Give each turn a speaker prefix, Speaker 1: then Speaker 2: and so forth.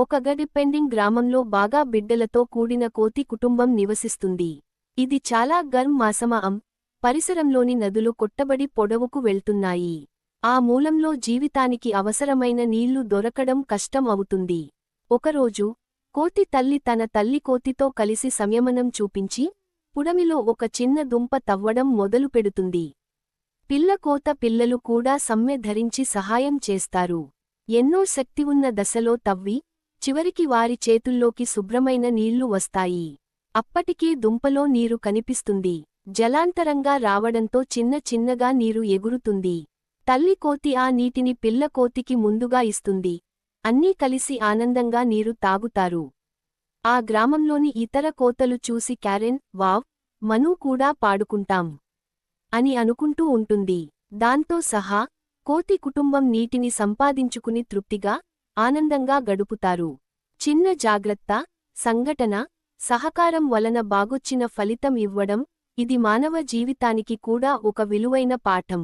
Speaker 1: ఒక గడిపెండింగ్ గ్రామంలో బాగా బిడ్డలతో కూడిన కోతి కుటుంబం నివసిస్తుంది. ఇది చాలా గర్మ్ మాసమం పరిసరంలోని నదులు కొట్టబడి పొడవుకు వెళ్తున్నాయి. ఆ మూలంలో జీవితానికి అవసరమైన నీళ్ళు దొరకడం కష్టం అవుతుంది. ఒకరోజు కోతి తల్లి తన తల్లి కోతితో కలిసి సంయమనం చూపించి పుడమిలో ఒక చిన్న దుంప తవ్వడం మొదలుపెడుతుంది పిల్లకోత పిల్లలు కూడా సమ్మె ధరించి సహాయం చేస్తారు. ఎన్నో శక్తి ఉన్న దశలో తవ్వి చివరికి వారి చేతుల్లోకి శుభ్రమైన నీళ్ళు వస్తాయి. అప్పటికే దుంపలో నీరు కనిపిస్తుంది. జలాంతరంగా రావడంతో చిన్న చిన్నగా నీరు ఎగురుతుంది. తల్లి కోతి ఆ నీటిని పిల్ల కోతికి ముందుగా ఇస్తుంది. అన్నీ కలిసి ఆనందంగా నీరు తాగుతారు. ఆ గ్రామంలోని ఇతర కోతలు చూసి క్యారెన్ వావ్ మనూ కూడా పాడుకుంటాం అని అనుకుంటూ ఉంటుంది. దాంతో సహా కోతి కుటుంబం నీటిని సంపాదించుకుని తృప్తిగా ఆనందంగా గడుపుతారు. చిన్న జాగ్రత్త సంఘటన సహకారం వలన బాగొచ్చిన ఫలితం ఇవ్వడం ఇది మానవ జీవితానికి కూడా ఒక విలువైన పాఠం.